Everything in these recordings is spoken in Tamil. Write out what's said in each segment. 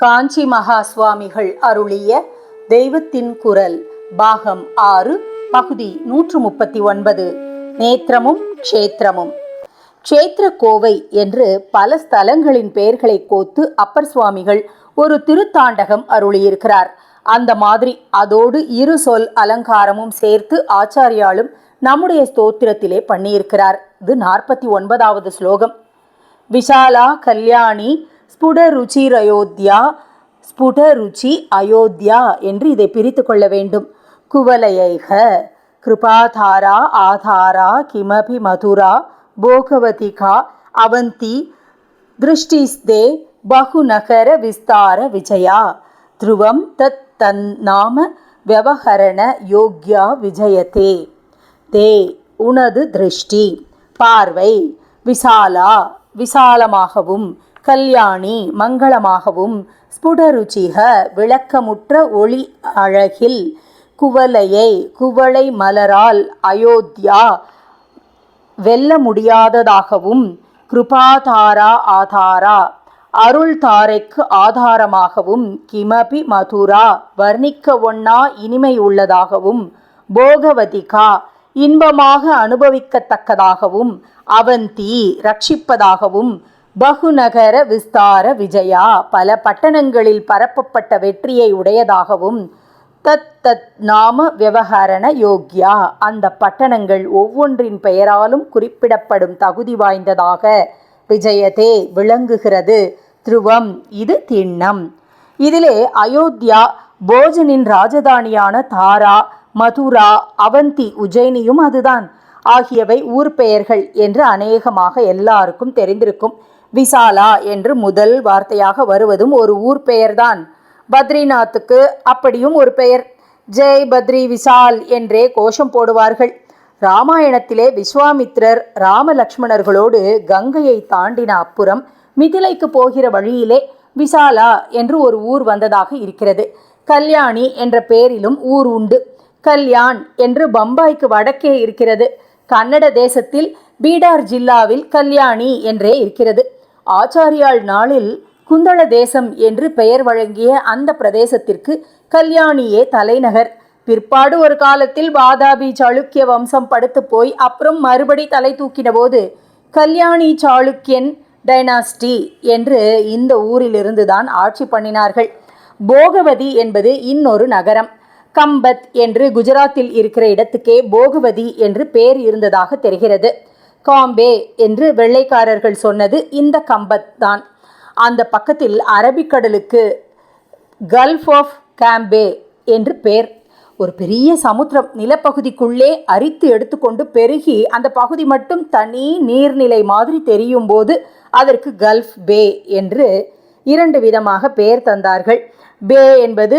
காஞ்சி மகா சுவாமிகள் அருளிய தெய்வத்தின் குரல் பாகம் ஆறு பகுதி நூற்று முப்பத்தி ஒன்பது. நேத்திரமும் க்ஷேத்திரமும். க்ஷேத்திர கோவை என்று பல ஸ்தலங்களின் பெயர்களை கோத்து அப்பர் சுவாமிகள் ஒரு திருத்தாண்டகம் அருளியிருக்கிறார். அந்த மாதிரி அதோடு இரு சொல் அலங்காரமும் சேர்த்து ஆச்சாரியாலும் நம்முடைய ஸ்தோத்திரத்திலே பண்ணியிருக்கிறார். இது நாற்பத்தி ஒன்பதாவது ஸ்லோகம். விஷாலா கல்யாணி ஸ்புடருச்சிரயோத்யா ஸ்புடருச்சி அயோத்யா என்று இதை பிரித்து கொள்ள வேண்டும். குவலையைக கிருபாதாரா ஆதாரா கிமபி மதுரா போகவதிகா அவந்தி திருஷ்டிஸ்தே பகுநகர விஸ்தார விஜயா த்ருவம் தத் தன் நாம விவகரண யோக்யா விஜயதே தே உனது திருஷ்டி பார்வை விசாலா விசாலமாகவும் கல்யாணி மங்களமாகவும் ஸ்புடருச்சிக விளக்கமுற்ற ஒளி அழகில் குவலையை குவளை மலரால் அயோத்தியா வெல்ல முடியாததாகவும் கிருபாதாரா ஆதாரா அருள் தாரைக்கு ஆதாரமாகவும் கிமபி மதுரா வர்ணிக்க ஒன்னா இனிமை உள்ளதாகவும் போகவதிகா இன்பமாக அனுபவிக்கத்தக்கதாகவும் அவந்தி ரட்சிப்பதாகவும் பகுநகர விஸ்தார விஜயா. பல பட்டணங்களில் பரப்பப்பட்ட வெற்றியை உடையதாகவும் தத் தத் நாம விவகரண யோக்யா. அந்த பட்டணங்கள் ஒவ்வொன்றின் பெயராலும் குறிப்பிடப்படும் தகுதி வாய்ந்ததாக விஜயதே விளங்குகிறது. திருவம் இது திண்ணம். இதிலே அயோத்தியா போஜனின் ராஜதானியான தாரா மதுரா அவந்தி உஜ்ஜயினியும் அதுதான். ஆகியவை ஊர் பெயர்கள் என்று அநேகமாக எல்லாருக்கும் தெரிந்திருக்கும். விசாலா என்று முதல் வார்த்தையாக வருவதும் ஒரு ஊர் பெயர்தான். பத்ரிநாத்துக்கு அப்படியும் ஒரு பெயர். ஜெய் பத்ரி விசால் என்றே கோஷம் போடுவார்கள். ராமாயணத்திலே விஸ்வாமித்ரர் ராமலக்ஷ்மணர்களோடு கங்கையை தாண்டின அப்புறம் மிதிலைக்கு போகிற வழியிலே விசாலா என்று ஒரு ஊர் வந்ததாக இருக்கிறது. கல்யாணி என்ற பெயரிலும் ஊர் உண்டு. கல்யாண் என்று பம்பாய்க்கு வடக்கே இருக்கிறது. கன்னட தேசத்தில் பீடார் ஜில்லாவில் கல்யாணி என்றே இருக்கிறது. ஆச்சாரியாள் நாளில் குந்தள தேசம் என்று பெயர் வழங்கிய அந்த பிரதேசத்திற்கு கல்யாணியே தலைநகர். பிற்பாடு ஒரு காலத்தில் வாதாபி சாளுக்கிய வம்சம் படுத்து போய் அப்புறம் மறுபடி தலை தூக்கின போது கல்யாணி சாளுக்கியன் டைனாஸ்டி என்று இந்த ஊரிலிருந்து தான் ஆட்சி பண்ணினார்கள். போகவதி என்பது இன்னொரு நகரம். கம்பத் என்று குஜராத்தில் இருக்கிற இடத்துக்கே போகவதி என்று பேர் இருந்ததாக தெரிகிறது. காம்பே என்று வெள்ளைக்காரர்கள் சொன்னது இந்த கம்பத் தான் அந்த பக்கத்தில் அரபிக்கடலுக்கு கல்ஃப் ஆஃப் காம்பே என்று பேர். ஒரு பெரிய சமுத்திரம் நிலப்பகுதிக்குள்ளே அரித்து எடுத்துக்கொண்டு பெருகி அந்த பகுதி மட்டும் தனி நீர்நிலை மாதிரி தெரியும் போது அதற்கு கல்ஃப் பே என்று இரண்டு விதமாக பெயர் தந்தார்கள். பே என்பது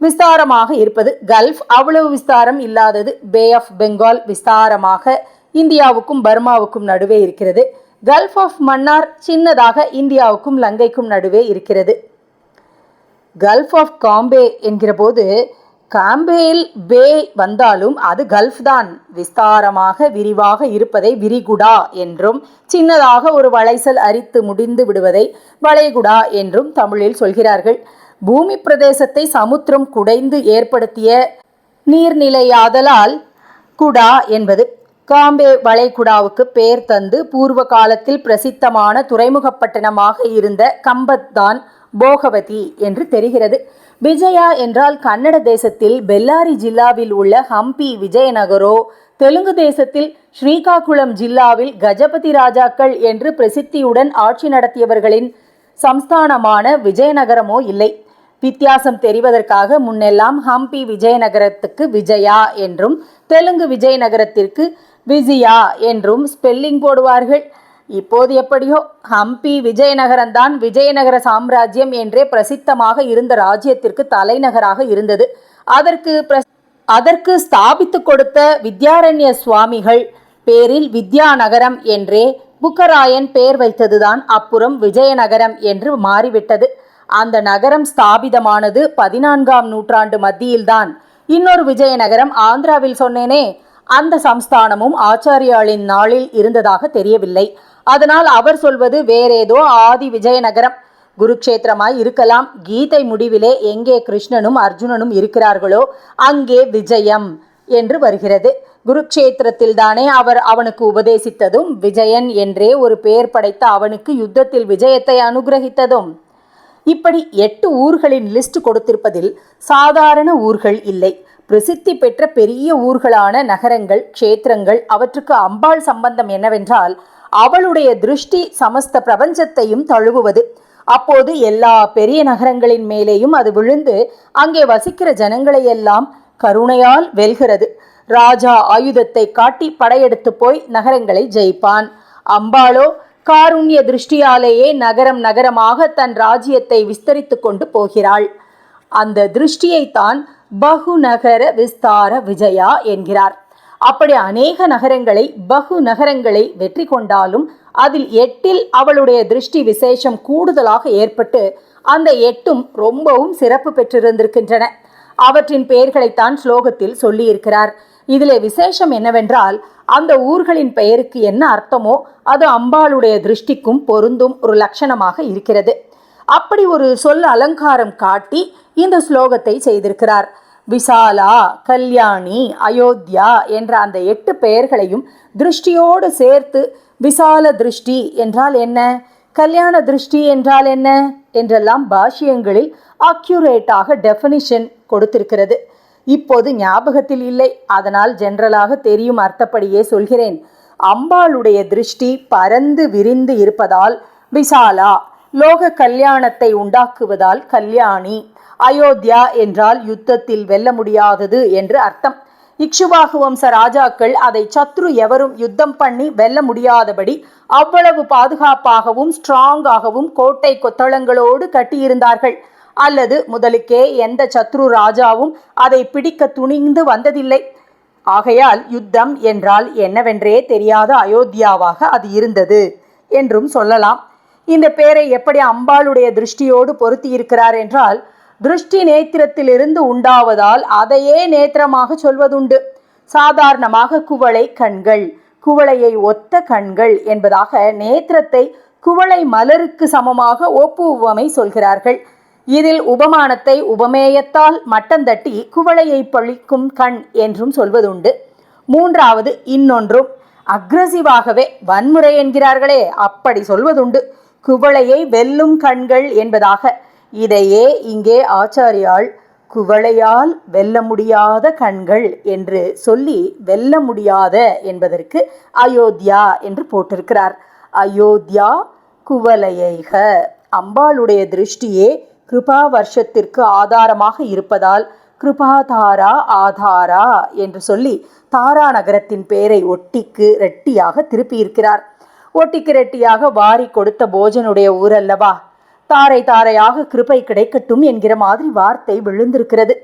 விஸ்தாரமாக இருப்பது. கல்ஃப் அவ்வளவு விஸ்தாரம் இல்லாதது. பே ஆஃப் பெங்கால் விஸ்தாரமாக இந்தியாவுக்கும் பர்மாவுக்கும் நடுவே இருக்கிறது. கல்ஃப் ஆஃப் மன்னார் சின்னதாக இந்தியாவுக்கும் லங்கைக்கும் நடுவே இருக்கிறது. கல்ஃப் ஆஃப் காம்பே என்கிற போது காம்பேயில் பே வந்தாலும் அது கல்ஃப் தான். விஸ்தாரமாக விரிவாக இருப்பதை விரிகுடா என்றும் சின்னதாக ஒரு வளைசல் அரித்து முடிந்து விடுவதை வளைகுடா என்றும் தமிழில் சொல்கிறார்கள். பூமி பிரதேசத்தை சமுத்திரம் குடைந்து ஏற்படுத்திய நீர்நிலையாதலால் குடா என்பது காம்பே வளைகுடாவுக்கு பெயர் தந்து பூர்வ காலத்தில் பிரசித்தமான துறைமுகப்பட்டணமாக இருந்த கம்பத் தான் போகவதி என்று தெரிகிறது. விஜயா என்றால் கன்னட தேசத்தில் பெல்லாரி ஜில்லாவில் உள்ள ஹம்பி விஜயநகரோ தெலுங்கு தேசத்தில் ஸ்ரீகாகுளம் ஜில்லாவில் கஜபதி ராஜாக்கள் என்று பிரசித்தியுடன் ஆட்சி நடத்தியவர்களின் சம்ஸ்தானமான விஜயநகரமோ இல்லை. வித்தியாசம் தெரிவதற்காக முன்னெல்லாம் ஹம்பி விஜயநகரத்துக்கு விஜயா என்றும் தெலுங்கு விஜயநகரத்திற்கு விஜயா என்றும் ஸ்பெல்லிங் போடுவார்கள். இப்போது எப்படியோ ஹம்பி விஜயநகரம்தான் விஜயநகர சாம்ராஜ்யம் என்றே பிரசித்தமாக இருந்த ராஜ்யத்திற்கு தலைநகராக இருந்தது. அதற்கு அதற்கு ஸ்தாபித்து கொடுத்த வித்யாரண்ய சுவாமிகள் பேரில் வித்யாநகரம் என்றே புக்கராயன் பெயர் வைத்ததுதான் அப்புறம் விஜயநகரம் என்று மாறிவிட்டது. அந்த நகரம் ஸ்தாபிதமானது பதினான்காம் நூற்றாண்டு மத்தியில்தான். இன்னொரு விஜயநகரம் ஆந்திராவில் சொன்னேனே அந்த சம்ஸ்தானமும் ஆச்சாரியாளின் நாளில் இருந்ததாக தெரியவில்லை. அதனால் அவர் சொல்வது வேறேதோ ஆதி விஜயநகரம். குருக்ஷேத்திரமாய் இருக்கலாம். கீதை முடிவிலே எங்கே கிருஷ்ணனும் அர்ஜுனனும் இருக்கிறார்களோ அங்கே விஜயம் என்று வருகிறது. குருக்ஷேத்திரத்தில் தானே அவர் அவனுக்கு உபதேசித்ததும் விஜயன் என்றே ஒரு பெயர் படைத்த அவனுக்கு யுத்தத்தில் விஜயத்தை அனுகிரகித்ததும். இப்படி எட்டு ஊர்களின் லிஸ்ட் கொடுத்திருப்பதில் சாதாரண ஊர்கள் இல்லை. பிரசித்தி பெற்ற பெரிய ஊர்களான நகரங்கள் க்ஷேத்திரங்கள் அவற்றுக்கு அம்பாள் சம்பந்தம் என்னவென்றால் அவளுடைய திருஷ்டி சமஸ்த பிரபஞ்சத்தையும் தழுவுவது. அப்போது எல்லா பெரிய நகரங்களின் மேலேயும் அது விழுந்து அங்கே வசிக்கிற ஜனங்களை எல்லாம் கருணையால் வெல்கிறது. ராஜா ஆயுதத்தை காட்டி படையெடுத்து போய் நகரங்களை ஜெயிப்பான். அம்பாளோ காருண்ய திருஷ்டியாலேயே நகரம் நகரமாக தன் ராஜ்யத்தை விஸ்தரித்து கொண்டு போகிறாள். அந்த திருஷ்டியைத்தான் பகுநகர விஸ்தார விஜயா என்கிறார். அப்படி அநேக நகரங்களை பகு நகரங்களை வெற்றி கொண்டாலும் அதில் எட்டில் அவளுடைய திருஷ்டி விசேஷம் கூடுதலாக ஏற்பட்டு அந்த எட்டும் ரொம்பவும் சிறப்பு பெற்றிருந்திருக்கின்றன. அவற்றின் பெயர்களைத்தான் ஸ்லோகத்தில் சொல்லியிருக்கிறார். இதிலே விசேஷம் என்னவென்றால் அந்த ஊர்களின் பெயருக்கு என்ன அர்த்தமோ அது அம்பாளுடைய திருஷ்டிக்கும் பொருந்தும் ஒரு லட்சணமாக இருக்கிறது. அப்படி ஒரு சொல் அலங்காரம் காட்டி இந்த ஸ்லோகத்தை செய்திருக்கிறார். விசாலா கல்யாணி அயோத்தியா என்ற அந்த எட்டு பெயர்களையும் திருஷ்டியோடு சேர்த்து விசால திருஷ்டி என்றால் என்ன? கல்யாண திருஷ்டி என்றால் என்ன? என்றெல்லாம் பாஷ்யங்களில் அக்யூரேட்டாக டெஃபினிஷன் கொடுத்திருக்கிறது. இப்போது ஞாபகத்தில் இல்லை. அதனால் ஜென்ரலாக தெரியும் அர்த்தப்படியே சொல்கிறேன். அம்பாளுடைய திருஷ்டி பரந்து விரிந்து இருப்பதால் விசாலா லோக கல்யாணத்தை உண்டாக்குவதால் கல்யாணி அயோத்தியா என்றால் யுத்தத்தில் வெல்ல முடியாதது என்று அர்த்தம். இக்ஷுவாகு வம்ச ராஜாக்கள் அதை சத்ரு எவரும் யுத்தம் பண்ணி வெல்ல முடியாதபடி அவ்வளவு பாதுகாப்பாகவும் ஸ்ட்ராங்காகவும் கோட்டை கொத்தளங்களோடு கட்டியிருந்தார்கள். அல்லது முதலுக்கே எந்த சத்ரு ராஜாவும் அதை பிடிக்க துணிந்து வந்ததில்லை. ஆகையால் யுத்தம் என்றால் என்னவென்றே தெரியாத அயோத்தியாவாக அது இருந்தது என்றும் சொல்லலாம். இந்த பேரை எப்படி அம்பாளுடைய திருஷ்டியோடு பொருத்தி இருக்கிறார் என்றால் திருஷ்டி நேத்திரத்திலிருந்து உண்டாவதால் அதையே நேத்திரமாக சொல்வதுண்டு. சாதாரணமாக குவளை கண்கள் குவளையை ஒத்த கண்கள் என்பதாக நேத்திரத்தை குவளை மலருக்கு சமமாக ஒப்பு உவமை சொல்கிறார்கள். இதில் உபமானத்தை உபமேயத்தால் மட்டந்தட்டி குவளையை பழிக்கும் கண் என்றும் சொல்வதுண்டு. மூன்றாவது இன்னொன்றும் அக்ரசிவாகவே வன்முறை என்கிறார்களே அப்படி சொல்வதுண்டு. குவளையை வெல்லும் கண்கள் என்பதாக இதையே இங்கே ஆச்சாரியால் குவளையால் வெல்ல முடியாத கண்கள் என்று சொல்லி வெல்ல முடியாத என்பதற்கு அயோத்தியா என்று போட்டிருக்கிறார். அயோத்தியா குவலையைக அம்பாளுடைய திருஷ்டியே கிருபா வருஷத்திற்கு ஆதாரமாக இருப்பதால் கிருபாதாரா ஆதாரா என்று சொல்லி தாரா நகரத்தின் பெயரை ஒட்டிக்கு ரெட்டியாக திருப்பியிருக்கிறார். ஒட்டிக்கு ரெட்டியாக வாரி கொடுத்த போஜனுடைய ஊரல்லவா? தாரை தாரையாக கிருபை கிடைக்கட்டும் என்கிற மாதிரி வார்த்தை விழுந்திருக்கிறது.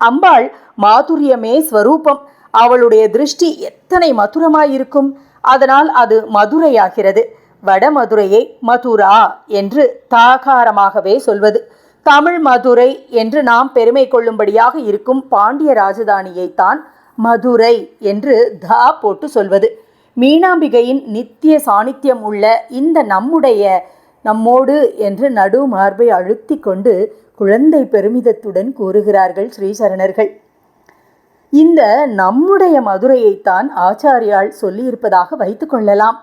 அம்பாள் மாதுரியமே ஸ்வரூபம். அவளுடைய திருஷ்டி எத்தனை மதுரமாயிருக்கும். அதனால் அது மதுரையாகிறது. வடமதுரையை மதுரா என்று தாகாரமாகவே சொல்வது. தமிழ் மதுரை என்று நாம் பெருமை கொள்ளும்படியாக இருக்கும் பாண்டிய ராஜதானியைத்தான் மதுரை என்று தா போட்டு சொல்வது. மீனாம்பிகையின் நித்திய சாநித்தியம் உள்ள இந்த நம்முடைய நம்மோடு என்று நடு மார்பை அழுத்தி கொண்டு குழந்தை பெருமிதத்துடன் கூறுகிறார்கள் ஸ்ரீசரணர்கள். இந்த நம்முடைய மதுரையைத்தான் ஆச்சாரியால் சொல்லியிருப்பதாக வைத்துக்கொள்ளலாம்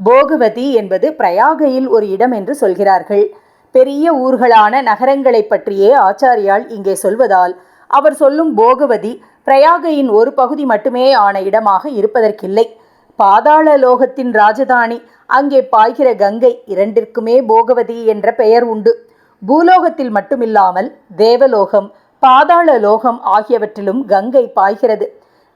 போகவதி என்பது பிரயாகையில் ஒரு இடம் என்று சொல்கிறார்கள். பெரிய ஊர்களான நகரங்களை பற்றியே ஆச்சாரியால் இங்கே சொல்வதால் அவர் சொல்லும் போகவதி பிரயாகையின் ஒரு பகுதி மட்டுமே ஆன இடமாக இருப்பதற்கில்லை. பாதாள லோகத்தின் ராஜதானி. அங்கே பாய்கிற கங்கை இரண்டிற்குமே போகவதி என்ற பெயர் உண்டு. பூலோகத்தில் மட்டுமில்லாமல் தேவலோகம் பாதாள லோகம் ஆகியவற்றிலும் கங்கை பாய்கிறது.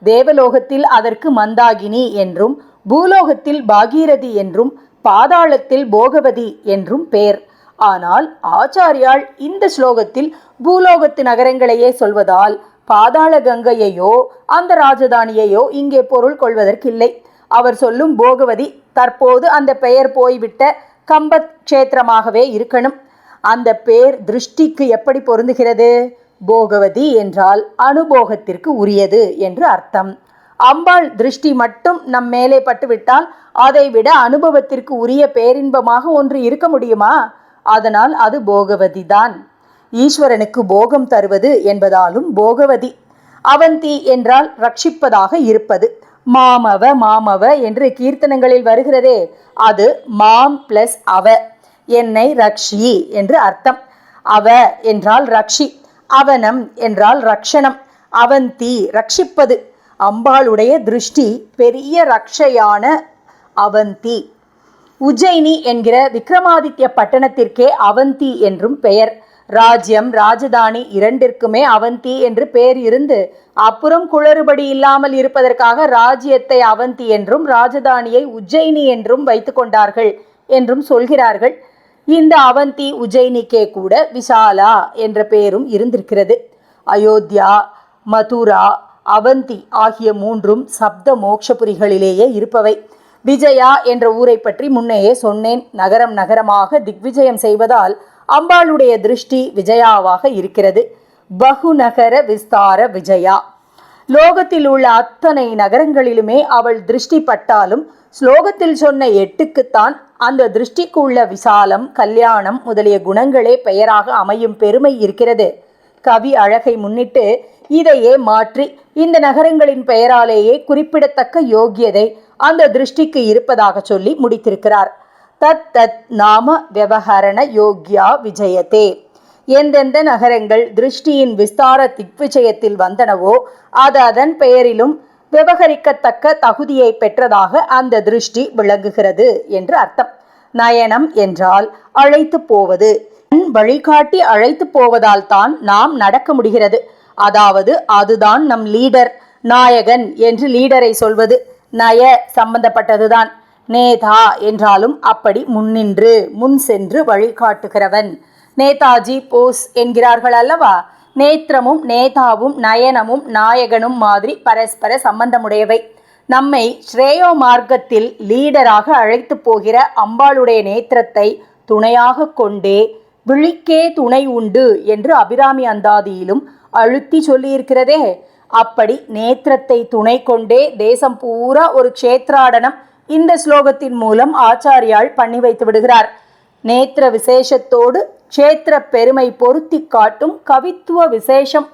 தேவலோகத்தில் அதற்கு மந்தாகினி என்றும் பூலோகத்தில் பாகீரதி என்றும் பாதாளத்தில் போகவதி என்றும் பெயர் ஆனால் ஆச்சாரியால் இந்த ஸ்லோகத்தில் பூலோகத்து நகரங்களையே சொல்வதால் பாதாள கங்கையையோ அந்த ராஜதானியையோ இங்கே பொருள் கொள்வதற்கில்லை. அவர் சொல்லும் போகவதி தற்போது அந்த பெயர் போய்விட்ட கம்பத் க்ஷேத்திரமாகவே இருக்கணும். அந்த பேர் திருஷ்டிக்கு எப்படி பொருந்துகிறது? போகவதி என்றால் அனுபோகத்திற்கு உரியது என்று அர்த்தம். அம்பாள் திருஷ்டி மட்டும் நம் மேலே பட்டுவிட்டால் அதை விட அனுபவத்திற்கு உரிய பேரின்பமாக ஒன்று இருக்க முடியுமா? அதனால் அது போகவதி தான் ஈஸ்வரனுக்கு போகம் தருவது என்பதாலும் போகவதி. அவந்தி என்றால் ரட்சிப்பதாக இருப்பது. மாமவ மாமவ என்று கீர்த்தனங்களில் வருகிறதே. அது மாம் பிளஸ் அவ. என்னை ரக்ஷி என்று அர்த்தம். அவ என்றால் ரக்ஷி அவனம் என்றால் ரக்ஷணம். அவந்தி ரட்சிப்பது அம்பாளுடைய திருஷ்டி பெரிய ரக்ஷையான அவந்தி உஜ்ஜயினி என்கிற விக்ரமாதித்ய பட்டணத்திற்கே அவந்தி என்றும் பெயர். ராஜ்யம் ராஜதானி இரண்டிற்குமே அவந்தி என்று பெயர் இருந்து அப்புறம் குளறுபடி இல்லாமல் இருப்பதற்காக ராஜ்யத்தை அவந்தி என்றும் ராஜதானியை உஜ்ஜயினி என்றும் வைத்து கொண்டார்கள் என்றும் சொல்கிறார்கள். இந்த அவந்தி உஜ்ஜயினிக்கே கூட விசாலா என்ற பெயரும் இருந்திருக்கிறது. அயோத்தியா மதுரா அவந்தி ஆகிய மூன்றும் சப்த மோட்சபுரிகளிலேயே இருப்பவை. விஜயா என்ற ஊரை பற்றி முன்னையே சொன்னேன். நகரம் நகரமாக திக்விஜயம் செய்வதால் அம்பாளுடைய திருஷ்டி விஜயாவாக இருக்கிறது. பகுநகர விஸ்தார விஜயா. லோகத்தில் உள்ள அத்தனை நகரங்களிலுமே அவள் திருஷ்டி பட்டாலும் ஸ்லோகத்தில் சொன்ன எட்டுக்குத்தான் அந்த திருஷ்டிக்கு உள்ள விசாலம் கல்யாணம் முதலிய குணங்களே பெயராக அமையும் பெருமை இருக்கிறது. கவி அழகை முன்னிட்டு இதையே மாற்றி இந்த நகரங்களின் பெயராலேயே குறிப்பிடத்தக்க யோக்கியதை அந்த திருஷ்டிக்கு இருப்பதாக சொல்லி முடித்திருக்கிறார். தத் தத் நாம விவகரண யோக்யா விஜயத்தே எந்தெந்த நகரங்கள் திருஷ்டியின் விஸ்தார திக்விஜயத்தில் வந்தனவோ அது அதன் பெயரிலும் விவகரிக்கத்தக்க தகுதியை பெற்றதாக அந்த திருஷ்டி விளங்குகிறது என்று அர்த்தம். நயனம் என்றால் அழைத்து போவது. வழிகாட்டி அழைத்து போவதால் தான் நாம் நடக்க முடிகிறது. அதாவது அதுதான் நம் லீடர் நாயகன் என்று லீடரை சொல்வது. நய சம்பந்தப்பட்டதுதான். நேதா என்றாலும் அப்படி முன்னின்று முன் சென்று வழிகாட்டுகிறவன். நேதாஜி போஸ் என்கிறார்கள் அல்லவா? நேத்திரமும் நேதாவும் நயனமும் நாயகனும் மாதிரி பரஸ்பர சம்பந்தமுடையவை. நம்மை ஸ்ரேயோ மார்க்கத்தில் லீடராக அழைத்து போகிற அம்பாளுடைய நேத்திரத்தை துணையாக கொண்டே விழிக்கே துணை உண்டு என்று அபிராமி அந்தாதியிலும் அழுத்தி சொல்லியிருக்கிறதே. அப்படி நேத்திரத்தை துணை கொண்டே தேசம் பூரா ஒரு க்ஷேத்ராடனம் இந்த ஸ்லோகத்தின் மூலம் ஆச்சாரியால் பண்ணி வைத்து விடுகிறார். நேத்திர விசேஷத்தோடு க்ஷேத்திர பெருமை பொருத்தி காட்டும் கவித்துவ விசேஷம்